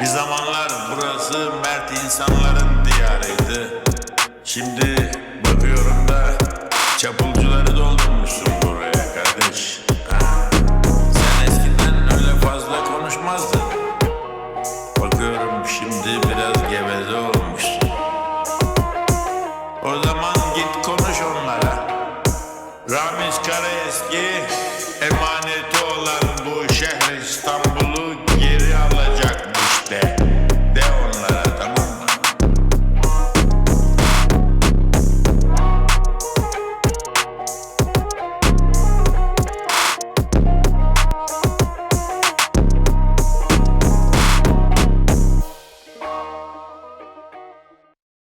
Bir zamanlar burası mert insanların diyarıydı. Şimdi bakıyorum da çapulcuları doldurmuşsun buraya kardeş. Ha? Sen eskiden öyle fazla konuşmazdın. Bakıyorum şimdi biraz geveze olmuşsun. O zaman git konuş onlara. Ramiz Karaeski emaneti olan